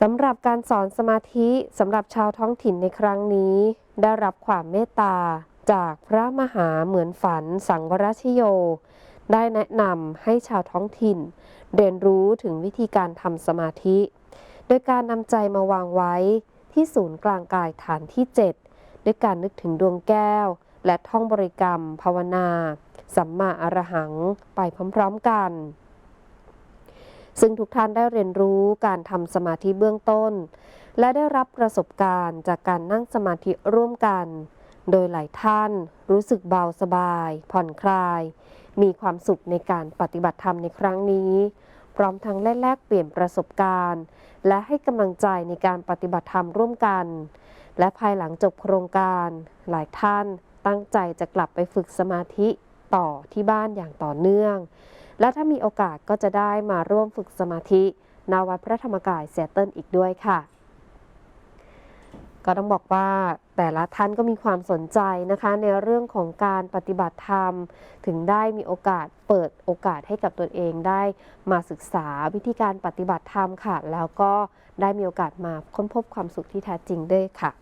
สำหรับการสอนสมาธิสำหรับชาวท้องถิ่นในครั้งนี้ ได้รับความเมตตา จากพระมหาเหมือนฝันสังวรชโย ได้แนะนำให้ชาวท้องถิ่น เรียนรู้ถึงวิธีการทำสมาธิ โดยการนำใจมาวางไว้ที่ศูนย์กลางกายฐานที่ 7 ด้วยการนึกถึงดวงแก้ว และท่องบริกรรม ภาวนา สัมมาอรหัง ไปพร้อมๆกัน ซึ่งทุกท่านได้เรียนรู้การทำสมาธิเบื้องต้น และได้รับประสบการณ์จากการนั่งสมาธิร่วมกัน โดยหลายท่านรู้สึกเบาสบาย ผ่อนคลาย มีความสุขในการปฏิบัติธรรมในครั้งนี้ พร้อมทั้งแลแลกเปลี่ยนประสบการณ์ และให้กำลังใจในการปฏิบัติธรรมร่วมกัน และภายหลังจบโครงการ หลายท่านตั้งใจจะกลับไปฝึกสมาธิต่อที่บ้านอย่างต่อเนื่อง และถ้ามีโอกาสก็จะได้มาร่วมฝึกสมาธิณวัดพระธรรมกายเซตเติลอีกด้วยค่ะ ก็ต้องบอกว่าแต่ละท่านก็มีความสนใจนะคะ ในเรื่องของการปฏิบัติธรรม ถึงได้มีโอกาสเปิดโอกาสให้กับตนเองได้มาศึกษาวิธีการปฏิบัติธรรมค่ะ แล้วก็ได้มีโอกาสมาค้นพบความสุขที่แท้จริงด้วยค่ะ